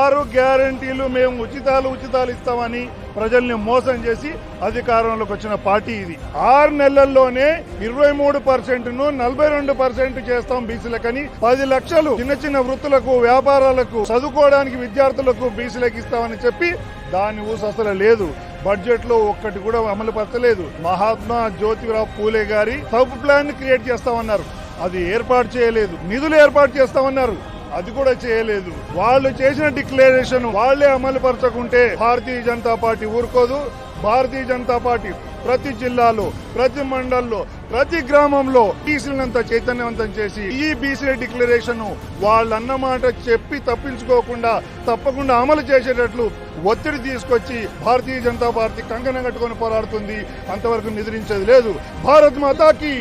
ఆరు గ్యారంటీలు మేము ఉచితాలు ఉచితాలు ఇస్తామని ప్రజల్ని మోసం చేసి అధికారంలోకి వచ్చిన పార్టీ ఇది. ఆరు నెలల్లోనే ఇరవై మూడు పర్సెంట్ను నలభై రెండు పర్సెంట్ చేస్తాం బీసీలకని పది లక్షలు చిన్న చిన్న వృత్తులకు వ్యాపారాలకు చదువుకోవడానికి విద్యార్థులకు బీసీలకు ఇస్తామని చెప్పి దాని ఊసు అసలు లేదు. బడ్జెట్లో ఒక్కటి కూడా అమలు పరచలేదు. మహాత్మా జ్యోతిరావు పూలే గారి సబ్ ప్లాన్ క్రియేట్ చేస్తామన్నారు. అది ఏర్పాటు చేయలేదు. నిధులు ఏర్పాటు చేస్తామన్నారు. అది కూడా చేయలేదు. వాళ్ళు చేసిన డిక్లరేషన్ వాళ్ళే అమలు పరచకుంటే భారతీయ జనతా పార్టీ ఊరుకోదు. భారతీయ జనతా పార్టీ ప్రతి జిల్లాలో ప్రతి మండల్లో ప్రతి గ్రామంలో బీసీలంతా చైతన్యవంతం చేసి ఈ బీసీ డిక్లరేషన్ వాళ్ళన్నమాట చెప్పి తప్పించుకోకుండా తప్పకుండా అమలు చేసేటట్లు ఒత్తిడి తీసుకొచ్చి భారతీయ జనతా పార్టీ కంకణం కట్టుకొని పోరాడుతుంది. అంతవరకు నిద్రించేది లేదు. భారత్ మాతాకి!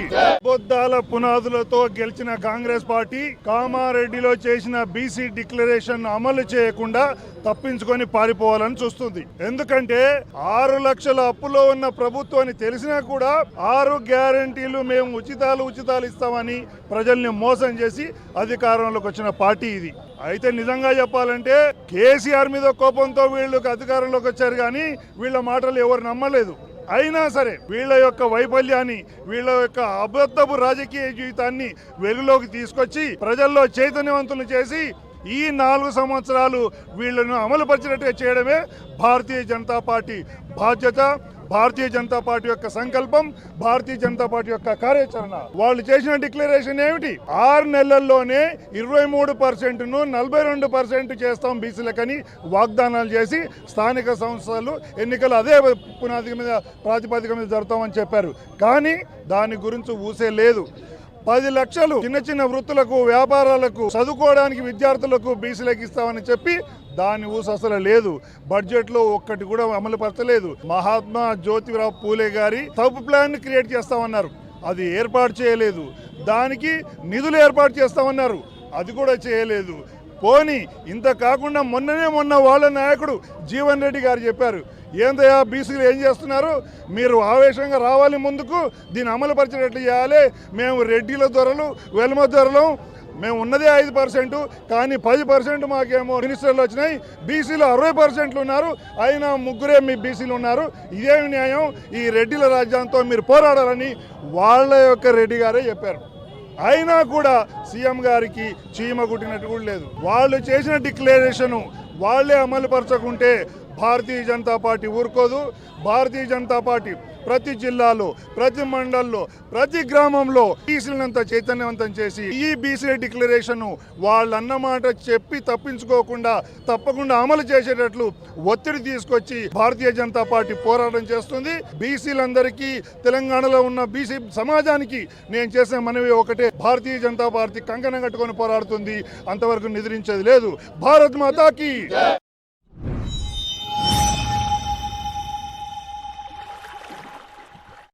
బొద్దాల పునాదులతో గెలిచిన కాంగ్రెస్ పార్టీ కామారెడ్డిలో చేసిన బీసీ డిక్లరేషన్ అమలు చేయకుండా తప్పించుకొని పారిపోవాలని చూస్తుంది. ఎందుకంటే ఆరు లక్షల అప్పులో ఉన్న ప్రభుత్వాన్ని తెలిసినా కూడా ఆరు పార్టీలు మేము ఉచితాలు ఉచితాలు ఇస్తామని ప్రజల్ని మోసం చేసి అధికారంలోకి వచ్చిన పార్టీ ఇది. అయితే నిజంగా చెప్పాలంటే కేసీఆర్ మీద కోపంతో వీళ్ళకి అధికారంలోకి వచ్చారు కానీ వీళ్ళ మాటలు ఎవరు నమ్మలేదు. అయినా సరే వీళ్ళ యొక్క వైఫల్యాన్ని వీళ్ళ యొక్క అబద్ధపు రాజకీయ జీవితాన్ని వెలుగులోకి తీసుకొచ్చి ప్రజల్లో చైతన్యవంతులు చేసి ఈ నాలుగు సంవత్సరాలు వీళ్ళను అమలుపరిచినట్టుగా చేయడమే భారతీయ జనతా పార్టీ బాధ్యత భారతీయ జనతా పార్టీ యొక్క సంకల్పం భారతీయ జనతా పార్టీ యొక్క కార్యాచరణ. వాళ్ళు చేసిన డిక్లరేషన్ ఏమిటి? ఆరు నెలల్లోనే ఇరవై మూడు పర్సెంట్ను నలభై రెండు పర్సెంట్ చేస్తాం బీసీలకని వాగ్దానాలు చేసి స్థానిక సంస్థలు ఎన్నికలు అదే పునాది మీద ప్రాతిపదిక మీద జరుగుతామని చెప్పారు. కానీ దాని గురించి ఊసే లేదు. పది లక్షలు చిన్న చిన్న వృత్తులకు వ్యాపారాలకు చదువుకోవడానికి విద్యార్థులకు బీసీలకు ఇస్తామని చెప్పి దాని ఊసు అసలు లేదు. బడ్జెట్లో ఒక్కటి కూడా అమలు పరచలేదు. మహాత్మా జ్యోతిరావు పూలే గారి సబ్ ప్లాన్ క్రియేట్ చేస్తామన్నారు. అది ఏర్పాటు చేయలేదు. దానికి నిధులు ఏర్పాటు చేస్తామన్నారు. అది కూడా చేయలేదు. పోని ఇంత కాకుండా మొన్ననే మొన్న వాళ్ళ నాయకుడు జీవన్ రెడ్డి గారు చెప్పారు ఏందయ్యా బీసీలు ఏం చేస్తున్నారు? మీరు ఆవేశంగా రావాలి ముందుకు దీన్ని అమలు పరిచేటట్లు చేయాలి. మేము రెడ్డిల దొరలు వెల్మ దొరలు. మేము ఉన్నదే ఐదు పర్సెంట్ కానీ పది పర్సెంట్ మాకేమో మినిస్టర్లు వచ్చినాయి. బీసీలు అరవై పర్సెంట్లు ఉన్నారు. అయినా ముగ్గురే మీ బీసీలు ఉన్నారు. ఇదేమి న్యాయం? ఈ రెడ్డిల రాజ్యాంగంతో మీరు పోరాడాలని వాళ్ళ యొక్క రెడ్డి గారే చెప్పారు. అయినా కూడా సీఎం గారికి చీమ కుట్టినట్టు కూడా లేదు. వాళ్ళు చేసిన డిక్లరేషను వాళ్ళే అమలు పరచకుంటే భారతీయ జనతా పార్టీ ఊరుకోదు. భారతీయ జనతా పార్టీ ప్రతి జిల్లాలో ప్రతి మండల్లో ప్రతి గ్రామంలో బీసీలంతా చైతన్యవంతం చేసి ఈ బీసీ డిక్లరేషన్ వాళ్ళన్నమాట చెప్పి తప్పించుకోకుండా తప్పకుండా అమలు చేసేటట్లు ఒత్తిడి తీసుకొచ్చి భారతీయ జనతా పార్టీ పోరాటం చేస్తుంది. బీసీలందరికీ తెలంగాణలో ఉన్న బీసీ సమాజానికి నేను చేసే మనవి ఒకటే భారతీయ జనతా పార్టీ కంకణం కట్టుకొని పోరాడుతుంది. అంతవరకు నిద్రించేది లేదు. భారత్ మాతాకి.